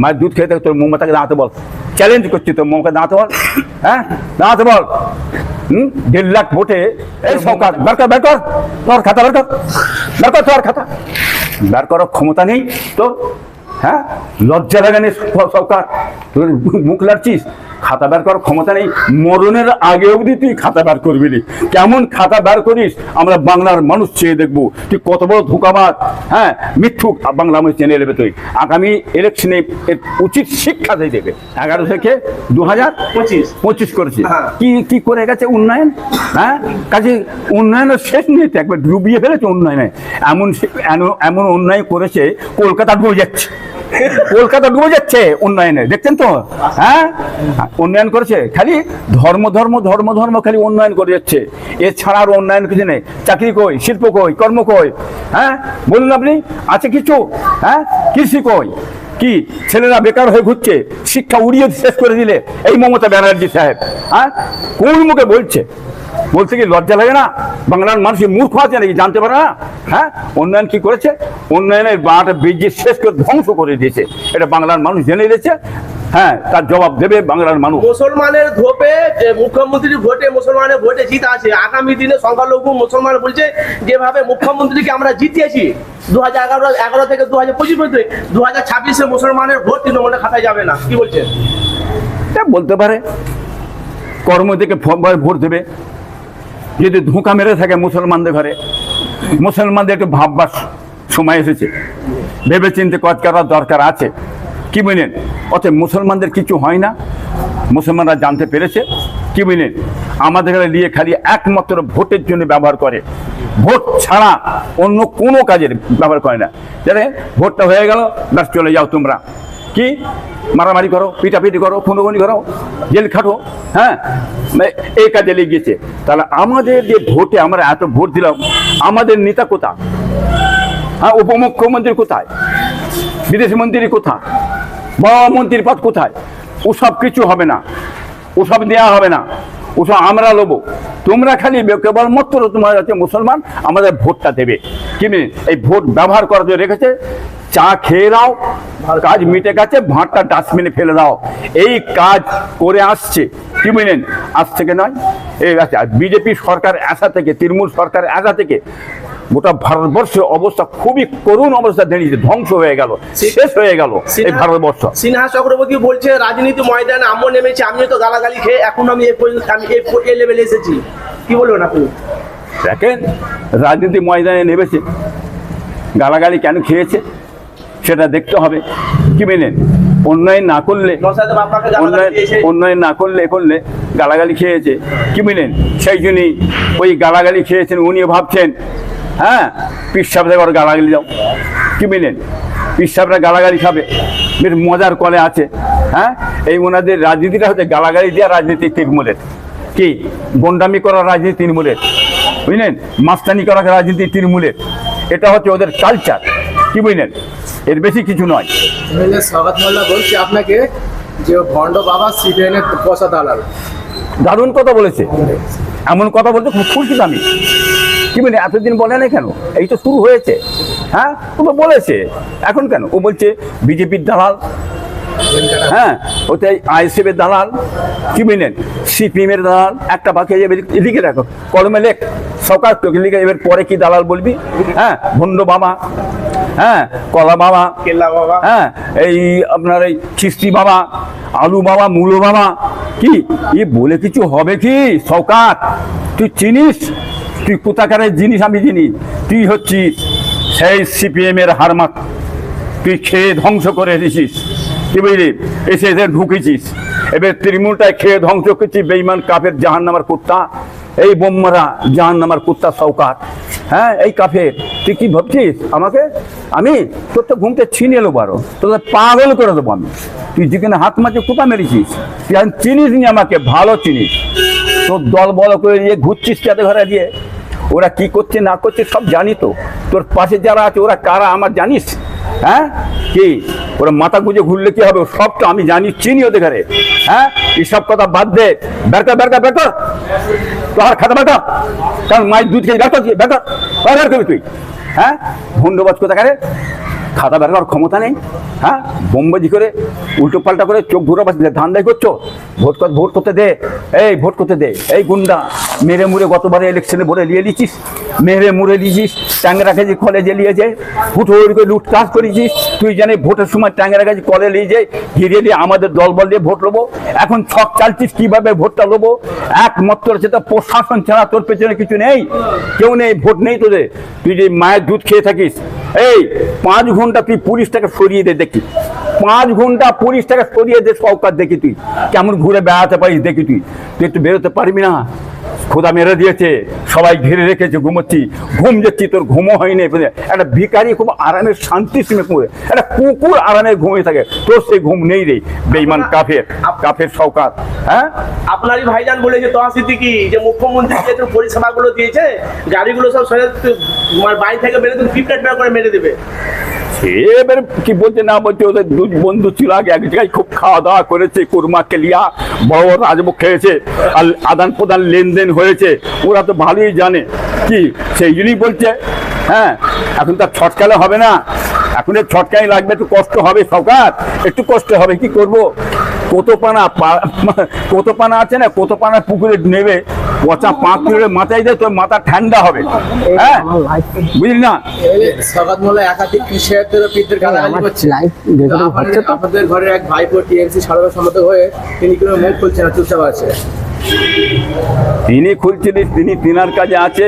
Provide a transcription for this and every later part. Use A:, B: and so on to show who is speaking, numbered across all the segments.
A: মায়ের দুধ খেয়ে তোর মমতাকে দাঁড়াতে বল। চ্যালেঞ্জ করছি তোর মমকে দাঁড়াতে বল। হ্যাঁ? দাঁড়াতে বল। দেড় লাখ ভোটে এই সরকার, বের কর বের কর। তোর খাতা বের কর। বের কর তোর খাতা। বের করার ক্ষমতা নেই তো হ্যাঁ? লজ্জা লাগে না সরকার। মুখ লাড়ছিস? খাতা বের করার ক্ষমতা নেই। মরণের আগে অবধি তুই খাতা বের করবি নি। কেমন খাতা বের করিস? আমরা বাংলার মানুষ চেয়ে দেখব। তুই কত বড় ধোকাবাদ হ্যাঁ? মিথ্যুক বাংলা মানুষ চেনে নেবে তুই। আগামী ইলেকশনে এর উচিত শিক্ষা দিয়ে দেবে। এগারো থেকে দু হাজার
B: পঁচিশ।
A: পঁচিশ করেছে।
B: হ্যাঁ।
A: কি কি করে গেছে উন্নয়ন? হ্যাঁ? কাজে উন্নয়নের শেষ নেই তো একবার ডুবিয়ে ফেলেছে উন্নয়নে। এমন এমন- এমন উন্নয়ন করেছে কলকাতা ডুবে যাচ্ছে। কলকাতা ডুবে যাচ্ছে উন্নয়নে। দেখছেন তো? হ্যাঁ? উন্নয়ন করেছে। খালি ধর্ম ধর্ম ধর্ম ধর্ম খালি উন্নয়ন করে যাচ্ছে। এছাড়া আর উন্নয়ন কিছু নেই। চাকরি কই? শিল্প কই? কর্ম কই? হ্যাঁ? বলুন আপনি, আছে কিছু? হ্যাঁ? কৃষি কই? কি? ছেলেরা বেকার হয়ে ঘুরছে। শিক্ষা উড়িয়ে শেষ করে দিলে। এই মমতা ব্যানার্জি সাহেব হ্যাঁ? কোন মুখে বলছে? বলতে কি লজ্জা লাগে না? বাংলার মানুষ মূর্খ আছে নাকি জানতে পারে না? হ্যাঁ? উন্নয়ন কি করেছে? উন্নয়নের বাঁটা বেজে শেষ করে ধ্বংস করে দিয়েছে। এটা বাংলার মানুষ জেনে দিয়েছে হ্যাঁ তার জবাব দেবে বাংলার মানুষ।
B: মুসলমানের ধোপে যে মুখ্যমন্ত্রী ভোটে মুসলমানের ভোটে জিত আছে। আগামী দিনে সংখ্যালঘু মুসলমান বলছে যেভাবে মুখ্যমন্ত্রীকে আমরা জিতিয়েছি দু হাজার এগারো এগারো থেকে দু হাজার পঁচিশ পর্যন্ত দু হাজার ছাব্বিশে মুসলমানের ভোট তৃণমূলের খাতায় যাবে না। কি বলছেন?
A: এটা বলতে পারে। কর্ম থেকে ভোট দেবে। যদি ধোঁকা মেরে থাকে মুসলমানদের ঘরে, মুসলমানদের একটু ভাববার সময় এসেছে। ভেবে চিনতে কাজ করার দরকার আছে। কি বুঝলেন অতএব মুসলমানদের কিছু হয় না। মুসলমানরা জানতে পেরেছে। কি বুঝলেন আমাদের নিয়ে খালি একমাত্র ভোটের জন্য ব্যবহার করে। ভোট ছাড়া অন্য কোনো কাজের ব্যবহার করে না। জানে ভোটটা হয়ে গেল, ব্যাস চলে যাও তোমরা। কি? মারামারি করো, পিটাপিটি করো, খুনোখুনি করো, জেল খাটো হ্যাঁ? এই কাজে লেগেছে তাহলে আমাদের যে ভোটে আমরা এত ভোট দিলাম, আমাদের নেতা কোথায়? হ্যাঁ উপমুখ্যমন্ত্রী কোথায়? বিদেশ মন্ত্রী কোথায়? মন্ত্রীর পদ কোথায়? ওসব কিছু হবে না। ওসব দেওয়া হবে না। ওসব আমরা লোবো। তোমরা খালি কেবল কেবলমাত্র তোমার হচ্ছে মুসলমান আমাদের ভোটটা দেবে। কি এই ভোট ব্যবহার করার জন্য রেখেছে। চা খেয়ে নাও কাজ মিটে গেছে ভাঁটটা ডাস্টবিনে ফেলে দাও। এই কাজ করে আসছে কি বুঝলেন আজ থেকে নয়? এই আছে বিজেপি সরকার আসা থেকে তৃণমূল সরকার আসা থেকে গোটা ভারতবর্ষের অবস্থা খুবই করুণ অবস্থা দাঁড়িয়েছে ধ্বংস হয়ে গেল শেষ হয়ে গেল এই ভারতবর্ষ।
B: সিনহা চক্রবর্তী বলছে রাজনীতি ময়দানে আমিও নেমেছি আমিও তো গালাগালি খেয়ে এখন আমি এই পর্যন্ত আমি এই লেভেলে এসেছি। কি বলবেন আপনি?
A: দেখেন রাজনীতি ময়দানে নেমেছে গালাগালি কেন খেয়েছে? সেটা দেখতে হবে। কি মেনেন? অন্যায় না করলে অন্যায় না করলে করলে গালাগালি খেয়েছে। কি বুঝলেন সেই জন্যই ওই গালাগালি খেয়েছেন উনিও ভাবছেন হ্যাঁ পিসাবরা ওর গালাগালি দাও। কি বুঝলেন পিসাবরা গালাগালি খাবে। বেশ মজার কলে আছে। হ্যাঁ? এই ওনাদের রাজনীতিটা হচ্ছে গালাগালি দেওয়া রাজনীতি তৃণমূলের। কি? গন্ডামি করা রাজনীতি তৃণমূলের। বুঝলেন? মাস্তানি করা রাজনীতি তৃণমূলের। এটা হচ্ছে ওদের কালচার কি বুঝলেন এর বেশি কিছু নয়।
C: স্বাগত মোল্লা বলছি আপনাকে যে ভণ্ড বাবা সিপিএনের পয়সা দালাল।
A: দারুণ কথা বলেছে। এমন কথা বলতে খুব খুশি আমি। কি বলে এতদিন বলে না কেন? এই তো শুরু হয়েছে। হ্যাঁ? ও তো বলেছে। এখন কেন? ও বলছে বিজেপির দালাল। হ্যাঁ? ওতে আইএসএফের দালাল। কি বুঝলেন সিপিএমের দালাল। একটা বাকি যাবে লিখে রাখো। কলমে লেখ। সরকার লিখে এবার পরে কি দালাল বলবি? হ্যাঁ? ভণ্ড বাবা। হ্যাঁ কলা বাবা
B: কেল্লা বাবা।
A: হ্যাঁ এই আপনার এই খিস্তি বাবা আলু বাবা মূলো বাবা কি? এ বলে কিছু হবে কি? সৌকাত তুই চিনিস? তুই কোথাকারের জিনিস আমি চিনি? তুই হচ্ছিস সেই সিপিএম এর হারমাক তুই খেয়ে ধ্বংস করে এসেছিস কি বুঝলি? এসে এসে ঢুকেছিস। এবার তৃণমূলটায় খেয়ে ধ্বংস করছিস বেইমান কাপের জাহান নামার কুত্তা। এই বোম্মারা জাহান নামার কুত্তা সৌকাত। হ্যাঁ এই কাফের। তুই কি ভাবছিস? আমাকে? আমি? তোর তো ঘুমতে ছিনে এলো বারো। তোদের পাগল করে দেবো আমি। তুই যেখানে হাত মাঝে কোথা মেরেছিস? তুই এখন চিনিস নি আমাকে? ভালো চিনিস। তোর দল বল করে দিয়ে ঘুরছিস যাতে ঘরে দিয়ে ওরা কি করছে, না করছে সব জানি তো। তোর পাশে যারা আছে, ওরা কারা আমার জানিস? হ্যাঁ? কি? ওরা মাথা গুঁজে ঘুরলে কি হবে? সব তো আমি জানি, চিনি ওদের ঘরে। হ্যাঁ? এইসব কথা বাদ দে। বেরকা বেরকা বেরকা তোর খাতা বেটা কারণ মায়ের দুধ খেয়ে বেরকা বেরকা বের করবি তুই হ্যাঁ ধন্যবাদ কোথাকারে খাতা বের করার ক্ষমতা নেই হ্যাঁ? বোমবাজি করে, উল্টো পাল্টা করে চোখ ঘুরে পাচ্ছে ধান্দাই করছ? ভোট ভোট করতে দে। এই, ভোট করতে দে। এই গুন্ডা, মেরে মুড়ে গতবারে ইলেকশনে ভোটে নিয়ে নিয়েছিস? মেরে মুড়ে দিয়েছিস, ট্যাংরা কাছে কলে জ্বালিয়ে যায় হুটো করে লুটকাজ করেছিস। তুই জানি ভোটের সময় ট্যাংরা কাছে কলে নিয়ে যায় ঘিরে দিয়ে আমাদের দল বল দিয়ে ভোট নেব এখন ছক চালছিস, কীভাবে ভোটটা নেব একমাত্র সেটা প্রশাসন ছাড়া তোর পেছনে কিছু নেই, কেউ নেই, ভোট নেই তোদের। তুই যে মায়ের দুধ খেয়ে থাকিস এই, পাঁচ ঘণ্টা তুই পুলিশটাকে সরিয়ে দে, দেখি। পাঁচ ঘণ্টা পুলিশটাকে সরিয়ে দে, সরকার দেখি তুই। কেমন ঘুরে বেড়াতে পারিস, দেখি তুই। তুই একটু বেরোতে পারবি না। খোদা মেরে দিয়েছে সবাই ঘিরে রেখেছে ঘুমোচ্ছি। ঘুম যাচ্ছি তোর ঘুমও হয়নি? একটা ভিকারি খুব আরামের শান্তি সিমে ঘুমে একটা কুকুর আরামে ঘুমিয়ে থাকে। তোর সেই ঘুম নেই রে বেইমান কাফের কাফের সৌকাত হ্যাঁ?
B: আপনারই ভাইজান বলেছে তোহা সিদ্দিকি যে মুখ্যমন্ত্রী যে তোর পরিষেবাগুলো দিয়েছে গাড়িগুলো সব সরে তোমার বাড়ি থেকে বেরোতে তুমি ফিফটেড বের করে মেরে দেবে।
A: সে এবার কি বলছে না বলছে? ওদের দুই বন্ধু ছিল আগে এক জায়গায় খুব খাওয়া দাওয়া করেছে কুরমা কেলিয়া বড় বড় রাজভোগ খেয়েছে আর আদান প্রদান লেনদেন হয়েছে ওরা তো ভালোই জানে। কি সেই জন্যই বলছে হ্যাঁ এখন তার ছটকালে হবে না। এখন এর ছটকাই লাগবে একটু কষ্ট হবে সরকার। একটু কষ্ট হবে কি করব? কোতোপানা কোতোপানা আছে না কোতোপানা পুকুরে নেবে পচা পাঁচ কিলো মাথায় দেয় তোর মাথা ঠান্ডা হবে। হ্যাঁ বুঝলি না?
C: একাধিক গালাগালি করছে। আপনাদের ঘরের এক ভাইপো টিএমসি সম্পাদক হয়ে তিনি কোনো মুখ খুলছেন না চুপচাপ আছে।
A: তিনি খুলছিলেন তিনি তিনার কাজে আছে?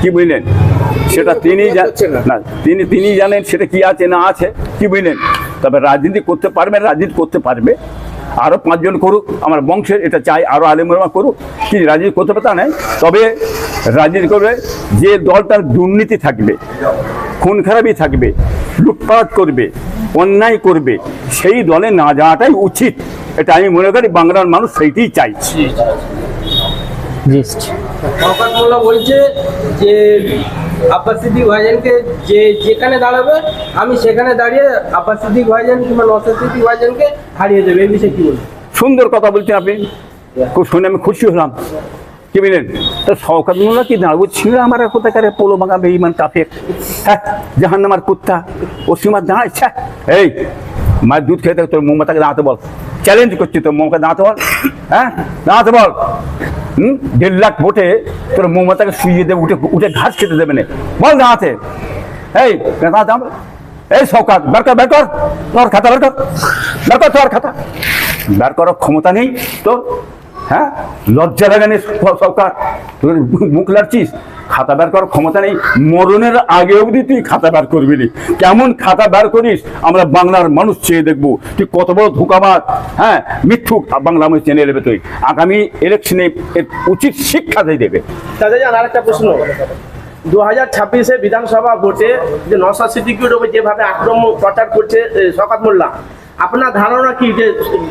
A: কি বুঝলেন? সেটা তিনি
C: না।
A: তিনি তিনি জানেন সেটা কি আছে না আছে কি বুঝলেন? তবে রাজনীতি করতে পারবে রাজনীতি করতে পারবে। আরও পাঁচজন করুক আমার বংশের এটা চাই আরও আলেমরা করুক কি রাজনীতি করতে পারে তা নয়। তবে রাজনীতি করবে যে দলটার দুর্নীতি থাকবে খুন খারাপই থাকবে লুটপাট করবে অন্যায় করবে সেই দলে না যাওয়াটাই উচিত। এটা আমি মনে করি বাংলার মানুষ সেইটাই চাইছে
D: জিস্ট
E: শওকত মোল্লা বলছে যে আব্বাস সিদ্দিক ভাইজানকে যে যেখানে দাঁড়াবে আমি সেখানে দাঁড়িয়ে আব্বাস সিদ্দিক ভাইজান কিংবা নসর সিদ্দিক ভাইজানকে হারিয়ে দেবে। এই বিষয়ে কি বলবেন?
A: সুন্দর কথা বলছেন আপনি। খুব শুনে আমি খুশি হলাম। কি বললেন তো শওকাত মোল্লা কি দাঁড়াবো? ছিল আমার কোথাকারে পোলো বাঙা বেইমান কাফের? হ্যাঁ জাহান নামার কুত্তা। ও সীমা দাঁড়াচ্ছে এই মায়ের দুধ খেয়ে থাকে তোর মোমতাকে দাঁড়াতে বল। চ্যালেঞ্জ করছি তোর মোমকে দাঁড়াতে বল। হ্যাঁ? দাঁড়াতে বল। হুম? দেড় লাখ ভোটে তোর মমতাকে শুইয়ে দেবে উঠে উঠে ঘাস খেতে দেবে না। বল দাঁড়াতে এই দাঁড়াতে এই সৌকাত বের কর বের কর। তোর খাতা, বের কর। বের কর তোর খাতা। বের করার ক্ষমতা নেই তোর। হ্যাঁ? লজ্জা লাগে না সরকার তুই মুখ লাগছিস খাতা বের করার ক্ষমতা নেই। মরণের আগে অবধি তুই খাতা বের করবি। কেমন খাতা বের করিস? আমরা বাংলার মানুষ চেয়ে দেখব। তুই কত বড় ধোকাবাদ হ্যাঁ মিথ্যুক বাংলা মানুষ চেনে নেবে তুই। আগামী ইলেকশনে উচিত শিক্ষা দিয়ে দেবে।
B: তাদের জান আরেকটা প্রশ্ন। দু হাজার ছাব্বিশে বিধানসভা ভোটে যে নশা উপর যেভাবে আক্রমণ প্রচার করছে এ, শওকত মোল্লা আপনার ধারণা কি যে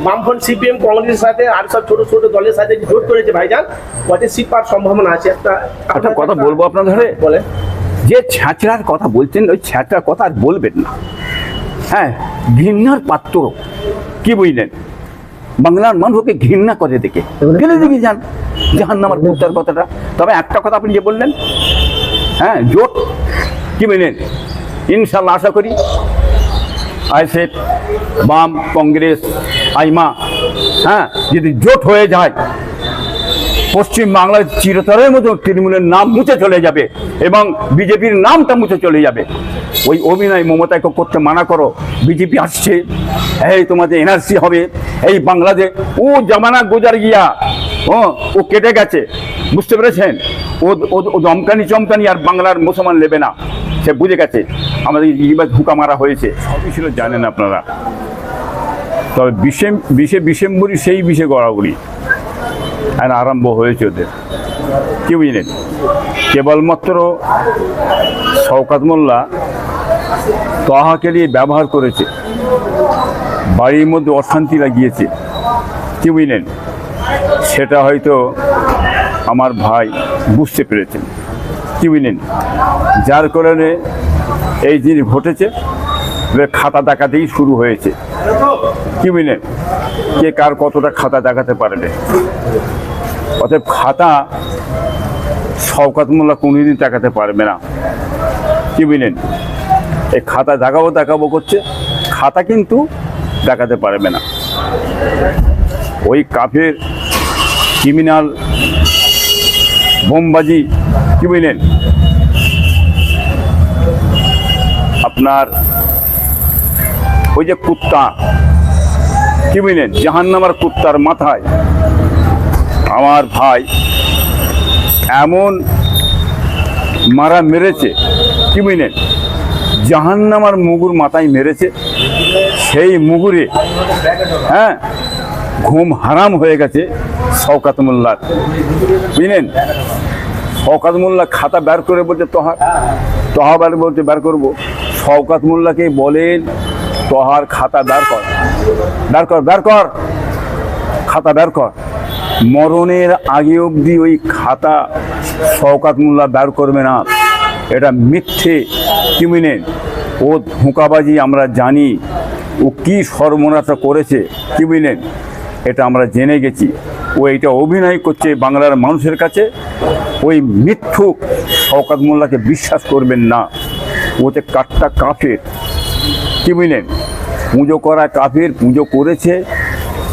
B: বামফ্রন্ট সিপিএম কংগ্রেসের সাথে আর সব ছোট ছোট দলের সাথে জোট করেছে ভাইজান কটে সিট পাওয়ার সম্ভাবনা আছে? একটা
A: একটা কথা বলব আপনার ধরে
B: বলে
A: যে ছ্যাঁচড়ার কথা বলছেন ওই ছ্যাঁচড়ার কথা আর বলবেন না। হ্যাঁ ঘৃণার পাত্র কি বুঝলেন? বাংলার মানুষকে ঘৃণা করে দেখে। গেলে দেখে যান জাহান নামার কুত্তার কথাটা। তবে একটা কথা আপনি যে বললেন হ্যাঁ জোট কি বুঝলেন? ইনশাল্লাহ আশা করি আইসেফ, বাম, কংগ্রেস আইমা হ্যাঁ যদি জোট হয়ে যায়, পশ্চিম বাংলায় চিরতরের মতো তৃণমূলের নাম মুছে চলে যাবে এবং বিজেপির নামটা মুছে চলে যাবে। ওই অভিনয় মমতাকে করতে মানা করো, বিজেপি আসছে, এই তোমাদের এনআরসি হবে, এই বাংলাদেশ ও জামানা গোজার গিয়া, ও ও কেটে গেছে, বুঝতে পেরেছেন? ও- ও দমকানি চমকানি আর বাংলার মুসলমান নেবে না। সে বুঝে গেছে আমাদের এইবার ধুকা মারা হয়েছে। সবই ছিল জানেন আপনারা। তবে বিশে বিশে বিশেম্বরী সেই বিষে গড়াগড়ি। আর আরম্ভ হয়েছে ওদের। কি বুঝলেন? কেবলমাত্র শওকাত মোল্লা তহাকে নিয়ে ব্যবহার করেছে। বাড়ির মধ্যে অশান্তি লাগিয়েছে। কি বুঝলেন? সেটা হয়তো আমার ভাই বুঝতে পেরেছেন। কি বুঝলেন যার কারণে এই জিনিস ঘটেছে খাতা দেখাতেই শুরু হয়েছে। কি বুঝলেন কে কার কতটা খাতা দেখাতে পারবে অতএব খাতা শওকাত মোল্লা কোনোদিন দেখাতে পারবে না। কি বুঝলেন এই খাতা দেখাবো দেখাবো করছে, খাতা কিন্তু দেখাতে পারবে না। ওই কাফের, ক্রিমিনাল, বোমবাজি কি বুঝলেন আপনার ওই যে কুত্তা, কি বুঝলেন জাহান্নামার কুত্তার মাথায়। আমার ভাই এমন মারা মেরেছে, কি বুঝলেন জাহান্নামার মুগুর মাথায় মেরেছে, সেই মুগুরে হ্যাঁ ঘুম হারাম হয়ে গেছে শওকাত মোল্লার। বুঝলেন? শওকাত মোল্লা খাতা বের করে বলছে তহার তহা বের বলতে বের করব। শওকাত মোল্লাকে বলেন, তহার খাতা বের কর। বের কর বের কর। খাতা বের কর। মরণের আগে অবধি ওই খাতা শওকাত মোল্লা বের করবে না। এটা মিথ্যে কি বুঝলেন ও ধোঁকাবাজি আমরা জানি। ও কী সর্বনাশা করেছে কি বুঝলেন এটা আমরা জেনে গেছি। ও এটা অভিনয় করছে বাংলার মানুষের কাছে। ওই মিথ্যুক শওকাত মোল্লাকে বিশ্বাস করবেন না। ওতে কাঠটা কাফের কি বুঝলেন? পুজো করা কাফের, পুজো করেছে।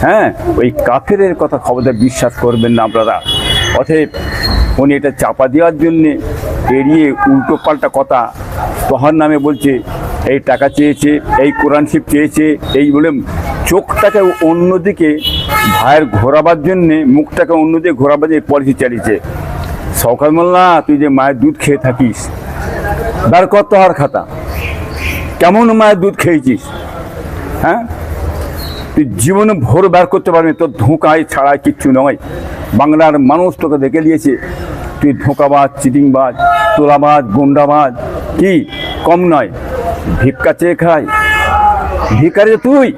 A: হ্যাঁ ওই কাফেরের কথা খবরদার বিশ্বাস করবেন না আপনারা। অতএব উনি এটা চাপা দেওয়ার জন্যে এড়িয়ে উল্টো পাল্টা কথা তহার নামে বলছে, এই টাকা চেয়েছে, এই কোরআনশিপ চেয়েছে, এই বলে চোখটাকে অন্যদিকে ভাইয়ের ঘোরাবার জন্যে, মুখটাকে অন্যদিকে ঘোরাবার যে পলিসি চালিয়েছে। সকাল মোল্লা, তুই যে মায়ের দুধ খেয়ে থাকিস বার কর তোহার খাতা। কেমন মায়ের দুধ খেয়েছিস? হ্যাঁ? তুই জীবনে ভোর বার করতে পারবি তোর ধোঁকায় ছাড়া কিচ্ছু নয়। বাংলার মানুষ তোকে দেখে নিয়েছে তুই ধোঁকাবাজ, চিটিংবাজ, তোলাবাজ, গুন্ডাবাজ। কি? কম নয়। ভিক্ষা চেয়ে খায়। ভিকারি তুই।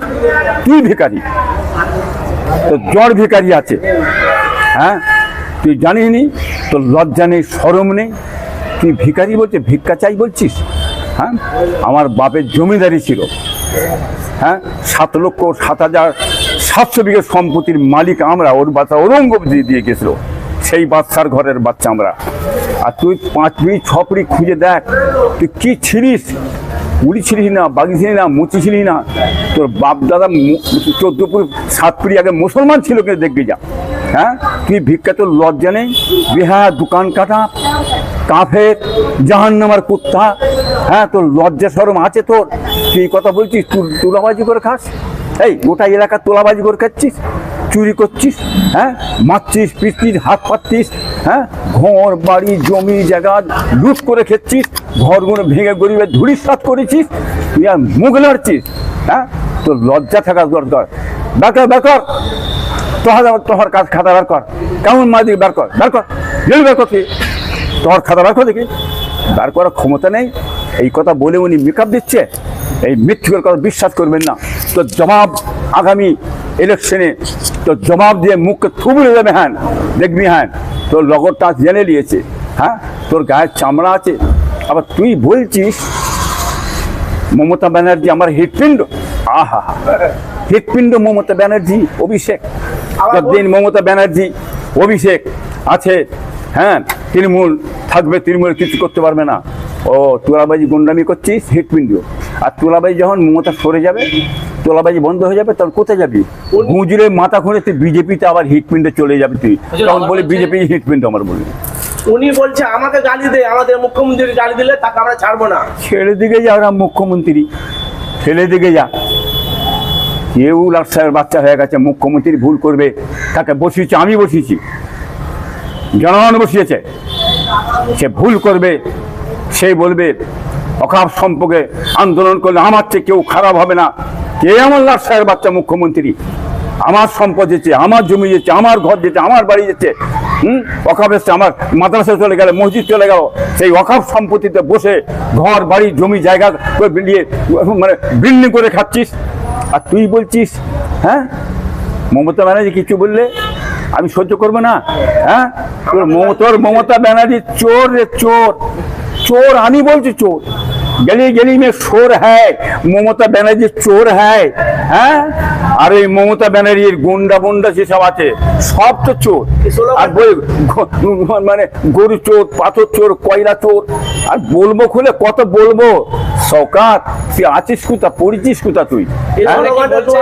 A: তুই ভিকারি তোর জ্বর ভিকারি আছে। হ্যাঁ? তুই জানিস নি, তোর লজ্জা নেই সরম নেই। তুই ভিকারি বলছে ভিক্ষা চাই বলছিস? হ্যাঁ? আমার বাপের জমিদারি ছিল। হ্যাঁ? সাত লক্ষ সাত হাজার সাতশো বিঘে সম্পত্তির মালিক আমরা, ওর বাচ্চা ওরঙ্গব দিয়ে দিয়ে গেছিল সেই বাচ্চার ঘরের বাচ্চা আমরা। আর তুই পাঁচ মিনিট, ছ পিড়ি খুঁজে দেখ, তুই কি ছিলিস? উড়ি ছিলিস না, বাগি ছিলি না, মুচি ছিলি না? তোর বাপ দাদা চোদ্দ পুরি সাত পিড়ি আগে মুসলমান ছিল কিন্তু দেখবি যা। হ্যাঁ? তুই ভিক্ষা তোর লজ্জা নেই। বিহা দোকান কাটা। কাফের, জাহান্নামার কুত্তা। হ্যাঁ তোর লজ্জা সরম আছে তোর? তুই কথা বলছিস? তুলাবাজি করে খাস? এই, গোটা এলাকা তোলাবাজি করে খাচ্ছিস? চুরি করছিস? হ্যাঁ মারছিস পিসছিস হাত পাচ্ছিস হ্যাঁ ঘর, বাড়ি, জমি, জায়গা লুট করে খেচ্ছিস? ঘরগুলো ভেঙে গরিবের ধুড়ির সাত করেছিস? তুই আর মুখ লড়ছিস? হ্যাঁ তোর লজ্জা থাকা দরকার। বেকার বেকার তোহার তোহার কাজ খাতা বার কর। কেমন মা দিকে বার কর বার কর। বার কর তোর খাতা কর দেখি। বার করার ক্ষমতা নেই। এই কথা বলে উনি মেকআপ দিচ্ছে। এই মিথ্যুকের কথা বিশ্বাস করবেন না। তোর জবাব আগামী ইলেকশনে তোর জবাব দিয়ে মুখকে থুবড়ে দেবে হ্যাঁ দেখবি হ্যাঁ তোর লগরটা জেনে নিয়েছে হ্যাঁ? তোর গায়ের চামড়া আছে। আবার তুই বলছিস মমতা ব্যানার্জি আমার হৃৎপিণ্ড। আহা হৃৎপিণ্ড মমতা ব্যানার্জি অভিষেক। দিন মমতা ব্যানার্জি অভিষেক আছে হ্যাঁ তৃণমূল থাকবে তৃণমূল কিছু করতে পারবে না। ও তোলাবাজি গুন্ডামি করছিস হৃৎপিণ্ড আর তোলাবাজি যখন মমতা সরে যাবে তোলাবাজি বন্ধ হয়ে যাবে তখন কোথায় যাবি? গুজরে মাথা খুঁড়ে তুই বিজেপিতে আবার হিটপিন্ডে চলে যাবে তুই। তখন বলে বিজেপি হিটপিন্ড আমার বলবি
B: উনি বলছে আমাকে গালি দে আমাদের মুখ্যমন্ত্রী গালি দিলে তাকে আমরা ছাড়বো না।
A: ছেড়ে দিকে যা ওরা মুখ্যমন্ত্রী। ছেলে দিকে যা। কেউ লাটসাহের বাচ্চা হয়ে গেছে মুখ্যমন্ত্রী ভুল করবে। তাকে বসিয়েছি আমি বসিয়েছি। জনগণ বসিয়েছে। সে ভুল করবে, সে বলবে, অকাপ সম্পর্কে আন্দোলন করলে আমার চেয়ে কেউ খারাপ হবে না। কে আমার লাটসাহের বাচ্চা মুখ্যমন্ত্রী? আমার সম্পদ যেছে আমার জমি যেছে আমার ঘর যেছে আমার বাড়ি যেছে হুম? অকাপ এসছে, আমার মাদ্রাসা চলে গেল, মসজিদ চলে গেল। সেই অকাপ সম্পত্তিতে বসে ঘর, বাড়ি, জমি, জায়গা বিলিয়ে মানে বিল্ডিং করে খাচ্ছিস। আর তুই বলছিস হ্যাঁ? মমতা ব্যানার্জি কিছু বললে? আমি সহ্য করব না হ্যাঁ? তোর তোর মমতা ব্যানার্জি চোর রে চোর। চোর আমি বলছি চোর। গলি গলি মে চোর হ্যায় মমতা ব্যানার্জি চোর হ্যায় হ্যাঁ? আর এই মমতা ব্যানার্জির গুন্ডা বুন্ডা যেসব আছে সব তো চোর। আর বই মানে গরু চোর পাথর চোর কয়লা চোর আর বলব খুলে কত বলব। সৌকাত তুই আছিস কোথা? পড়িছিস কোথা তুই?